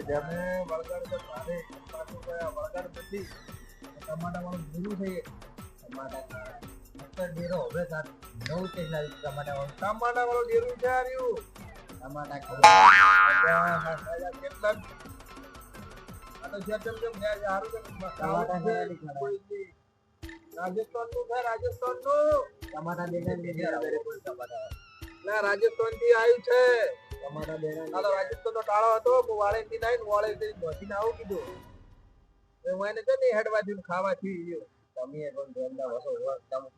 જેને વળગાડ પાછું ગયા વળગાડ નથી ટમાટા વાળું ભૂલું થઈ ટમાટા અત્યારે ડેરો હવે સાત નવ તે ટમાટા વાળું ટમાટા વાળું ડેરું છે આ ટમાટા ખાવા કેટલા આ તો જે તેમ જેમ ગયા છે, હારું છે. છે, એની ખરાબ. કોઈ દી. રાજસ્થાનનું છે રાજસ્થાનનું ટમાટા દેના રાજસ્થાનથી આવ્યું છે ટમાટા દેના આ તો રાજસ્થાન નો ટાળો હતો. હું વાળે લઈને વાળેથી વાળે થી નોખીને આવું કીધું. એ હું એને છે ને ખાવા ખાવાથી ગયો તમે પણ જોરદાર વસો તમે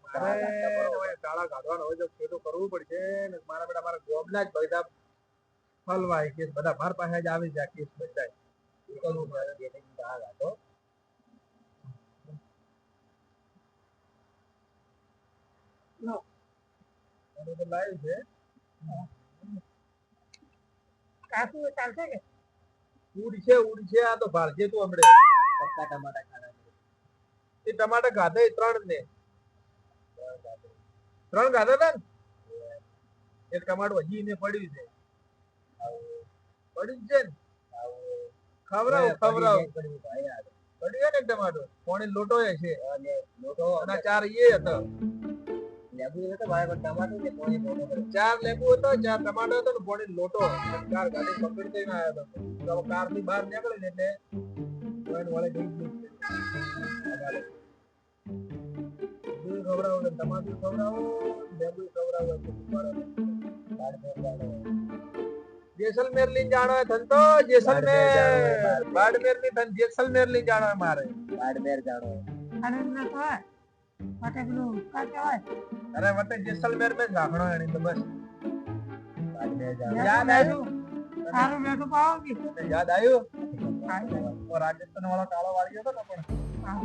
ટાળા કાઢવાનો હોય તો ખેતો કરવું પડશે ને મારા બેટા મારા ગોમના જ બધા ફલવાય કેસ બધા માર પાસે જ આવી જાય કેસ બધા. કરવું પડે દાળ હતો લાઈવ તો છે. કાકુ ચાલશે કે? ઉડ છે ઉડ છે આ તો ભારજે તું હમણે. પક્કા ટમાટા ખાના એ ટમાટા ગાધે ત્રણ ને. ત્રણ ગાધા હતા ને? એક ટમાટું હજી ને પડ્યું છે. પડ્યું છે ને? ખવરાવ ખવરાવ પડ્યું છે ને ટમાટું? પોણી લોટો એ છે લોટો અને ચાર એ હતો. લેબુ હતો ભાઈ પણ ટમાટો ને પોણી મોટો ચાર લેબુ હતો ચાર ટમાટો હતો ને પોણી લોટો ચાર ગાડી પકડી દઈને આવ્યો હતો. તો કારથી બહાર નીકળે ને એટલે પોઈન્ટ વાળે ગઈ ગયું. દૂધ ખવડાવો ને ટમાટું ખવડાવો લેબુ ખવડાવો એટલે તમારે દાળ ભાત દાળ. જેસલમેર લઈ જાણો હે ધન તો જેસલમેર બાડમેરની ધન જેસલમેર લઈ જાણો મારે. બાડમેર જાણો આનંદ ના કહેવાય માટે પેલું કા કહેવાય? અરે વતે જેસલમેર મે રાખણો એની તો બસ. યાદ આવ્યું? સારું બેઠું પાવ કે યાદ આવ્યું. ઓ રાજસ્થાન વાળો કાળો વાળી હતો ને પણ. હા.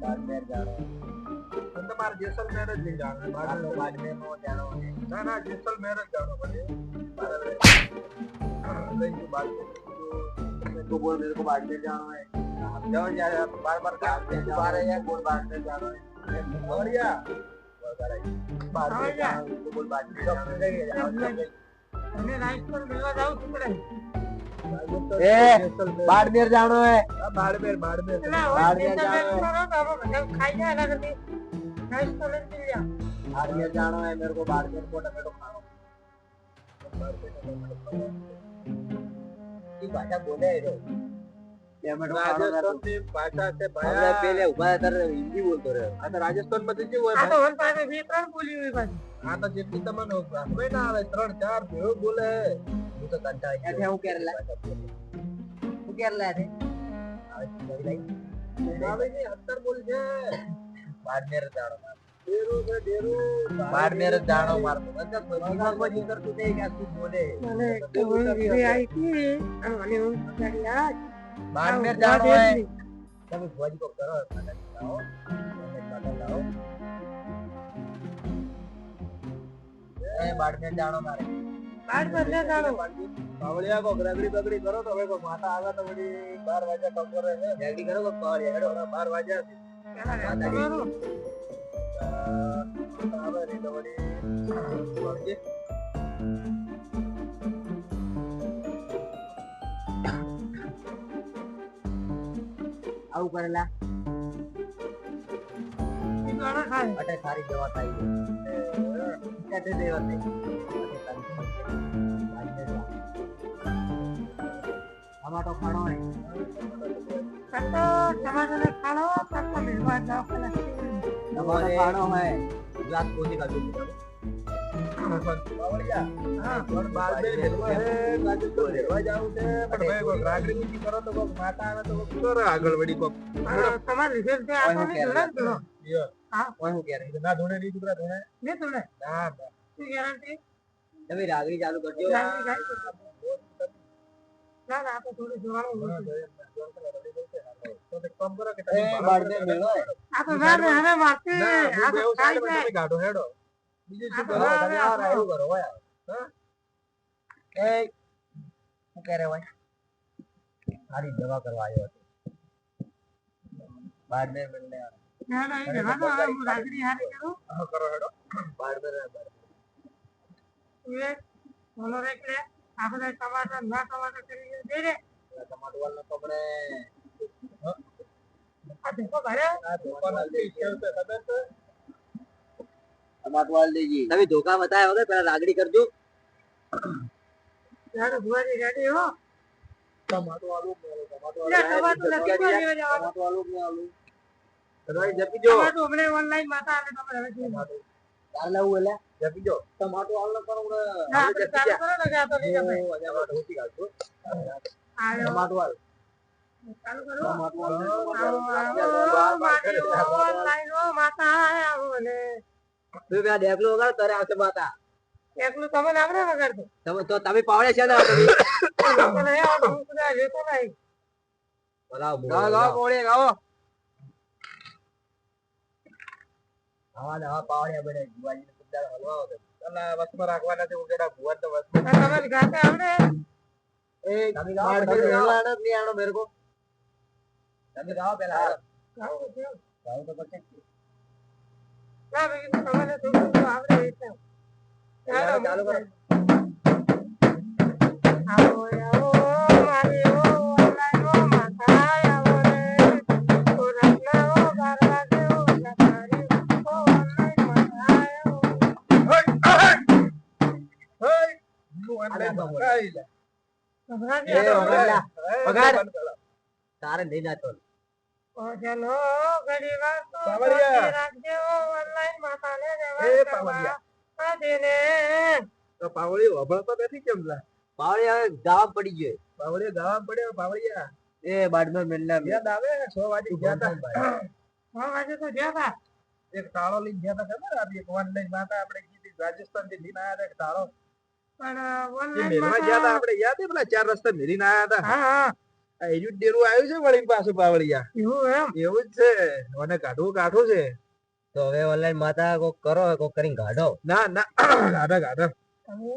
બાડમેર જાણો. તો મારે જેસલમેર જ નહીં જાણો બાડમેર બાડમેર બાડમેર નો જાણો. ના ના જેસલમેર જ જાણો પડે લઈ ગયું બાડમેર तो बोल मेरे को बाड़मेर जाना है જાઓ યાર બાર બાર કામ છે बारह हजार बोल बाड़मेर जाना है बढ़िया बाड़मेर जा। जाना है तो बोल बाड़मेर जाना है તમે રાઈટ પર મેળવા જાવ છું પડે ए बाड़मेर जाना है બાડમેર બાડમેર એટલે હવે બહાર જે ગયા તમે જાઓ. કરો તો આપણે બધા ખાઈ જાય એના કરતી રાઈટ પર જ લઈ જાઓ. बाड़मेर जाना है मेरे को बाड़मेर को टमेटो खाना ઈ ભાષા બોલે રહ્યો. ત્રણ ચાર ભેળો બોલે. હું તો કંટાળી એટલે હું કેરલા. હું કેરલા રે આવે અત્તર બોલ છે. બાર મેર દાડો માર મેર કરો બાર મેર તો હવે કો માતા આવે તો બધી 12 વાગ્યા કપર રહે ગરગડી કરો કો પાવળિયા હેડો 12 નહીં તો વળી મળજે. આવું કરેલા અટે સારી દવા ખાણો ખાણો મેળવા જાવ બાવળિયા હા પણ હે, છે, પણ ભાઈ રાગડી કરો તો માતા આવે તો આગળ વળી કોક. તમારે છે આ ને કોઈ હું ક્યારે ના ધોણે નહીં છોકરા ધોણે. નહીં ધોળે. ના, ના. શું guarantee? તમે રાગડી ચાલુ કરજો લાગી જાય તો. ના ના આ તો થોડું જોવાનું હા, હોય છે. તો એમ તો એક કામ કરો કે એ તમે બાળને મેળો હોય આ તો ના ના હું આ તો આ તો કરો? આપણો- હા? એ કરે સારી દવા કરવા આવ્યો હતો. હેડો, એ હારી કરું. હા, કરો હેડો. વિવેક, બોલો રે આપણે ટમાટર ના ટમાટર કરી દે રે. ટમાટર વાળા તો આપણે આ ધોકો ભર્યો આ દુકાન હતી કેવું છે ખબર છે? ટમાટર વાળ દેજી તમે ધોકા બતાવ્યા વગર પેલા રાગડી કરજો. યાર ભુવાજી રેડી હો. ટમાટર વાળું ટમાટર વાળું ટમાટર નથી વાળું આલું કરાવી જપી જો ટમાટર હમણાં ઓનલાઈન માતા આવે તમે હવે. ચાર લાવું એટલે? જપી જો ટમાટર વાળનો કરો ને ચાલુ કરો. ને. કે આ ચાલુ કરો. માતા તું તારે આવશે માતા એકલું તમે ના આવડે વગાડતો. તમે તો તમે પાવડે છે ને તમે હું કદાચ લેતો નહીં. ગાઓ ગાઓ કોળીએ ગાઓ આવા બને જુવાજી. તો વસમાં રાખવાના છે ઉગેડા ભુવન તો વસ આ ગાતે આવડે? એ તમે તમે. ગાઓ. આનો જ નહીં આનો મેરે કો તમે ગાઓ પેલા ગાઓ ગાઓ તો પછી ના, તો તમને થોડું થોડું આવડે એટલે. ચાલો, ચાલુ કરો. આવો, આવો, મારી તારે નહીં નાચો ચલો ઘડી વાર તો રાખજે પાવડી વભળતો નથી કેમ લા? પાવડિયા હવે ગામ પડી ગયો પાવળી ગામ પડ્યો પાવળિયા એ બાડમાં મેલના યાદ આવે છ વાગે ગયા તા છ વાગે તો ગયા તા. એક તાળો લઈને ગયા તા ખબર આપી એક ઓનલાઈન માતા આપણે કીધી રાજસ્થાનથી લઈને આવ્યા તા એક તાળો પણ એ online ગયા તા આપણે યાદ પેલા ચાર રસ્તા મેરીને આયા તા? હા હા. આ ડેરું આવ્યું છે વળી પાછું પાવડિયા એવું એમ? એવું જ છે. મને કાઢવું કાઢું છે. તો હવે ઓનલાઈન માતા કોક કરો કોક કરીને કાઢો ના ના. તમે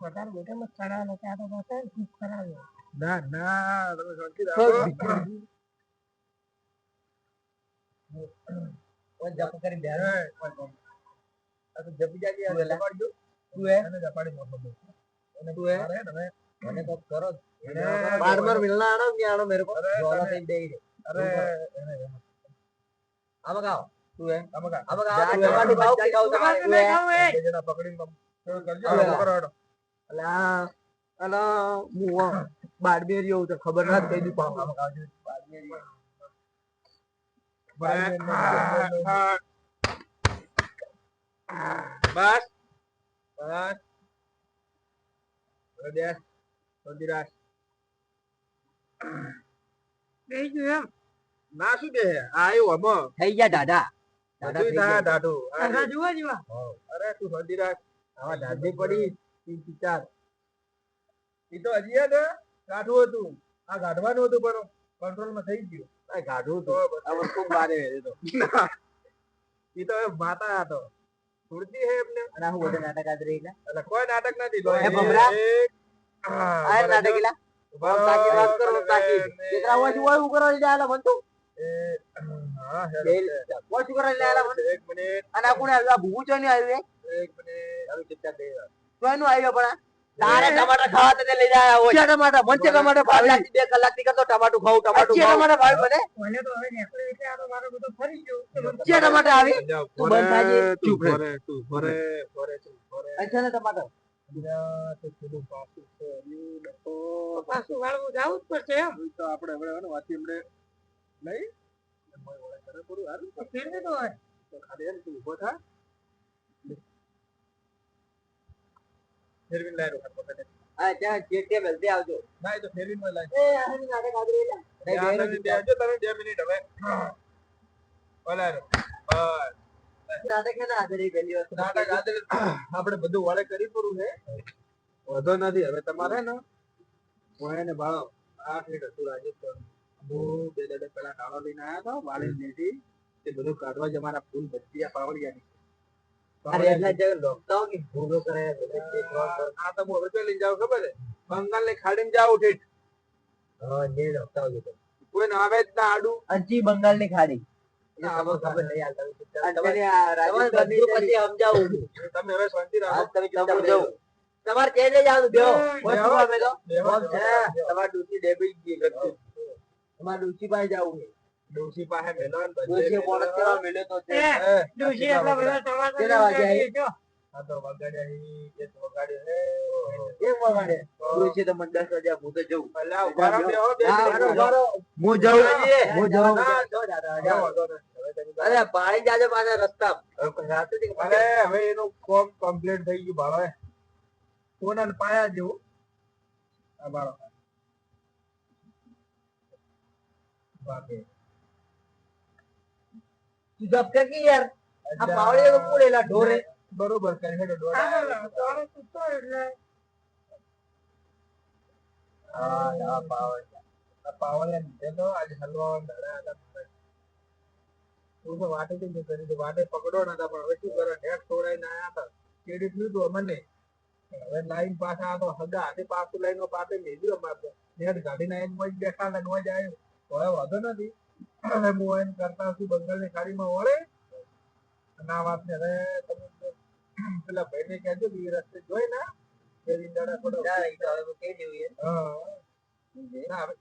વધારે મોઢામાં ચડાવો કે આ તો પાછા દુઃખ કરાવ્યો. ના ના તમે શાંતિ રાખો. જપ કરી તો જપી જાજે, આ તું એલા. જપાડી દો. તું હે? એને જપાડી મોકલો એને તું હે? મારે ને મને કોક કરો એને બારમાર મિલના આનો કે આનો મેરે કો અરે, જોલો તમે- થઈને બેહી રહે. અરે એને આમાં ગાઓ તું હે આમાં કા? આમાં જા, ગાઓ જા, કે ગાઓ તમારે તમારે નહીં એ? બે પકડીને આમ કરજો, કરો હેડો. અલા અલા મુવા બાડબેરી એવું તો ખબર ના કઈ દી આમાં જો બસ. બેસ. શાંતિ રાખ. બેસી ગયું એમ? ના શું કે આયું આમાં થઈ ગયા દાદા. દાદા થઈ ગયા. દાઢું. આઘા જુઓ જીવા. અરે તું શાંતિ રાખ આવા દાદી પડી ચાર. ઈ તો હજી યાદ હે? હતું. આ ગાઢવાનું હતું પણ કંટ્રોલમાં થઈ ગયું. આ ગાઢું તો તો આ વસ્તુ બારે તો. ઈ તો માતા હતો. સુરતી હે એમને? અને હું બધે નાટક આદરી એટલે એટલે કોઈ નાટક નથી લો એ ભમરા? આ નાટક એલા? તાકી વાત કરો તાકી ને હોય હોય હું કરો એટલે આલા મન એ, હા, હેડો. બે શું કરો એટલે આલા મન એક મિનિટ. અને કોણે આવ્યું? આ આવ્યું એક મિનિટ. આવી ચિંતા દે આવ્યો પણ આ? તારે ટમાટર ખાવા તે લઈ જાય હોય. ટમાટર મન છે ટમાટર ભાવ લાગતી બે કલાકથી કરતો ટમાટું ખાવું ટમાટું ટમાટર ભાવ બને? મને તો હવે નીકળે એટલે આ તો મારો બધો ફરી ગયો. છે ટમાટર આવી? તું બંધ થાજે. ચૂપ રહે. તું ફરે, ફરે, તું ફરે. અચ્છા ને ટમાટર? આ ફેરવીને લાય રો, હાથ હા ત્યાં જે તે આવજો. ના, એ તો ફેરવીને માં લાય. એ આ નાટક આદરી એટલે બે બેસજો તમે, 2 મિનિટ હવે. ભલે બસ. નાટક ના આદરી પહેલી વસ્તુ. નાટક આદરી આપણે બધું વાળે કરી પૂરું છે. વધો નથી હવે તમારે ને? હું એને ભાવ આ ફીટ હતું રાજસ્થાન હું બે દાડા પેલા કાળો લઈને આવ્યા હતા વાળી લીધી તે બધું કાઢવા જ અમારા ફૂલ બચ્ચિયા પાવડિયાની. અરે એટલે જે ની ભૂલો કરે બધે જે ત્રણ ત્રણ આ તો હું હવે તો જાવ ખબર છે? બંગાળની ખાડીને જાવ ઠીક હા જે લોકડાઉન હતો કોઈ ના આવે ના આડું અંચી બંગાળની ખાડી તમારે ચેન્જ જ છે. તમારે ડૂસી પાસે જવું. ડોશી પાસે મેલો ને ડોશી ડૂસી કેવા મેલે તો છે. એ, એ, ડોશી એટલા બધા ટમાટર કેટલા વાગે? જો. આ તો વગાડ્યા જે તો વગાડ્યો હે એક વગાડે? ડોશી તો મને દસ વાગ્યા હું તો જઉં. અલા, ઊભા રહો, બેહો, બે હા, ઊભા રહો. રહો. હું જઉં હું જઉં ના, જો દાદા, અરે પાણી જાજો પાછા રસ્તા અરે હવે એનું કોમ કમ્પ્લીટ થઈ ગયું ભાડો કોના પાયા જેવું આ ભાડો બાકી. તું કર કે યાર. આ પાવડીઓ તો પૂરેલા ઢોરે. બરોબર કરે હેડો ઢોરે હા. દોડો સૂતો એટલે. હા, આ પાવડ. આ પાવડને લીધે તો આજ હલવા દાડા હતા. હું તો વાટેથી જ કરી? હતી. વાટે પકડો નતા પણ હવે શું કરે? નેટ છોડાઈને આયા હતા. કેડી થયું હતું અમને. હવે લાઈન પાછા તો હગા. હાથે પાછું લાઈન પાપે મેળ્યો મારતો. નેટ ગાડીને આવીને મોજ બેઠા ને મોજ આવ્યો હવે વાંધો નથી. હવે હું એમ કરતા છું બંગાળની ખાડીમાં વળે? અને આ વાતને હવે તમે પેલા ભાઈને કહેજો કે એ રસ્તે જોઈ ને.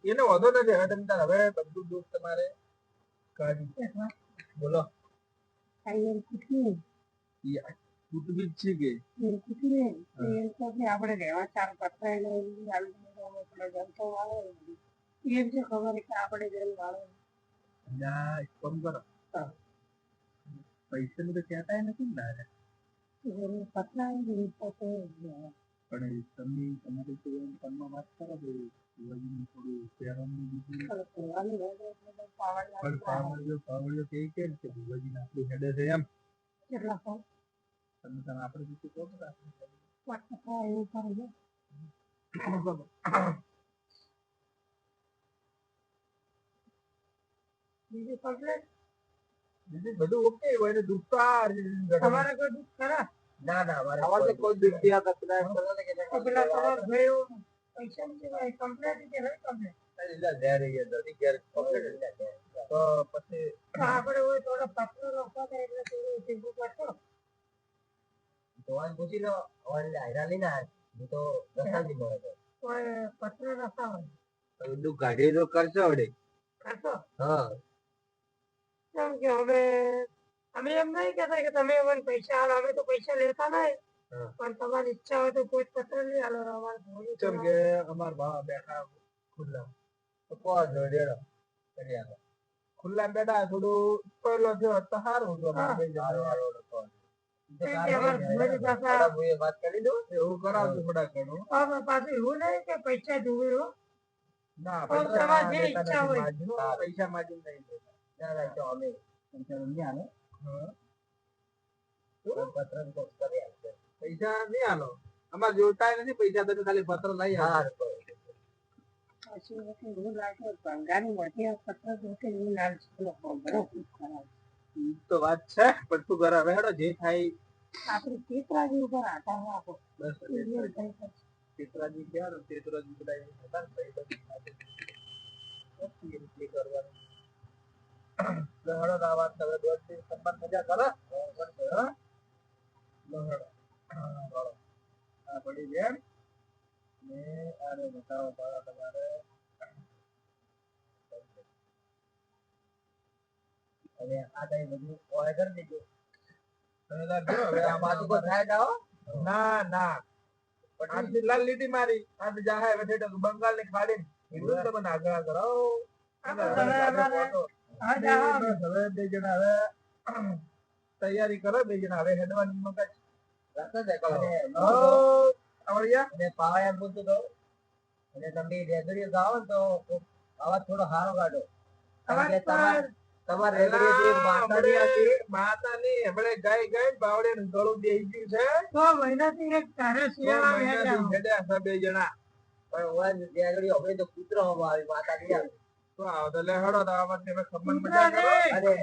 એને વધો નથી. હવે તમે તાર હવે બધું દુઃખ તમારે કાઢી. બોલો. કુટુંબી. છે કે? આપણે રહેવા ચાર જમતો વાળો ખબર કે આપણે જેમ વાળો ના એક કામ કરો પૈસા નું તો કહેતા નથી ને પતલા પણ તમે તમારે એમ વાત કરો કે થોડું શહેરોનું બીજું પણ પાવડિયો પાવડિયો કે કે છે વજન આપણું હેડે છે એમ કેટલા તમે તમે આપણે બીજું કહો ને આપણે પાંચ પથરા એવું કરે બીજું કમ્પ્લેટ બીજું બધું ઓકે હોય ને દુઃખ તો આ તમારે કોઈ દુઃખ ખરા? ના ના મારે અમારે તો કોઈ દુઃખ થયા હતા પેલા તમારો ભાઈઓ પૈસા ની ભાઈ કમ્પ્લેટ કે હવે કમ્પ્લેટ કરશો. હું. કે હવે અમે એમ નહીં કહેતા કે તમે અમને પૈસા આલો અમે તો પૈસા લેતા નહીં. પણ તમારી ઈચ્છા હોય તો કોઈ પત્ર નહીં આલો અમારે કેમ કે અમાર ભાવ બેઠા ખુલ્લા. તો કહો જોડેડો કરી આલો. ખુલ્લા બેઠા થોડું પહેલો જો હતો સારું બે તો વાત કરી દો એવું કરાવજો થોડા ઘણું. પાછું એવું નહીં કે પૈસા જોવે. ના. પૈસા માજું નહીં લેતા. ના ના તો અમે પૈસા નહીં આલે. હા. પત્ર તો કરી આપશે પૈસા નહીં આલો. અમારે જોતા નથી પૈસા તમે ખાલી પત્ર લઈ આવો પછી મોટી પત્ર જોકે બરો તો વાત છે પણ તું ઘરે હવે હેડો જે થાય આપણે ચેતરાજી ઉપર આટા રાખો. બસ. ચેતરાજી ને ચેતરાજી બધા કરવાનું. લો હેડો તો આ વાત હવે દોઢ દિવસ સંબંધ મજા કરો હા? લો હેડો. હા, બોલો. આ પડી બેન ને આને બતાવો તારા તમારે હવે આ કઈ બધું ઓર્ડર કરી દેજો તમે તાર જો હવે આ બાજુ કોઈ થાય ના હો. ના ના આથી લાલ લીટી મારી આ જાહે હવે ઠેઠ બંગાળની ખાડી કીધું ને તમને આગળ આગળ હવે બે જણા હવે તૈયારી કરો બે જણા. હવે હેડવાની મગજ. આવડિયા. પાવા એમ પૂછતું તો અને તમે રેગડીઓ ગાઓ તો અવાજ થોડો સારો કાઢો. તમાર રેગડીઓ માતાની માતાની હમણે ગાય ગાય બાવડે નું ગળું બેહી ગયું છે. તો મહિનાથી એક તારે શિયાળા બે જણા. પણ ઓય રેગડીઓ હવે તો કૂતરો હોવા આવી. માતાની તો તો ખબર અરે.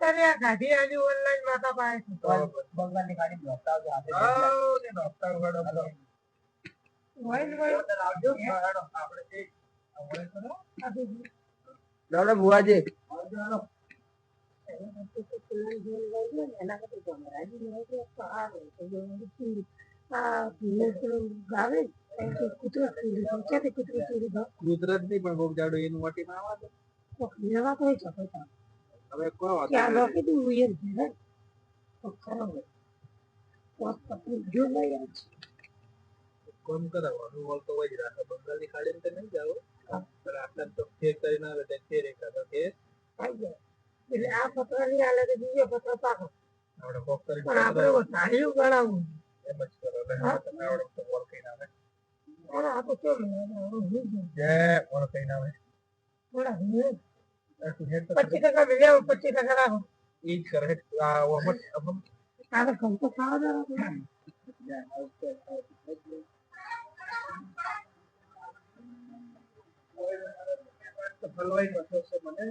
તારે ગાડી આલી માતા ને ડોક્ટર હેડો આવજો. હેડો આપણે એક કરો બુવાજી આવજો એના કરતા તો આ ગયો ગુજરાતની પણ બહુ જાડો એનું વાટીમાં આવા તો લેવા તો શકો હવે કોઈ વાત લોકો ઉયર છે ને? તો જો લઈ કોમ કરાવવાનું રાખે. બંગાળની ખાડીને તો નહીં જાવ પણ આટલા તો ફેર કરીને આવે તો ફેર એક હતો કે આવી જાય. એટલે આ પત્ર હાલે તો બીજો પત્ર પાકો આપણે કોક પણ આપણે એમ જ કરો તમે આવડે તો બોલ કહીને આવે અરે આ તો કેમ જય કહીને આવે થોડા હેડ પચીસ ટકા મિલ્યા પચીસ ટકા રાખો ઈ જ કરે આ ઓમટ અમમ આ તો ગમ તો ખાવા દો હલવાઈ થશે મને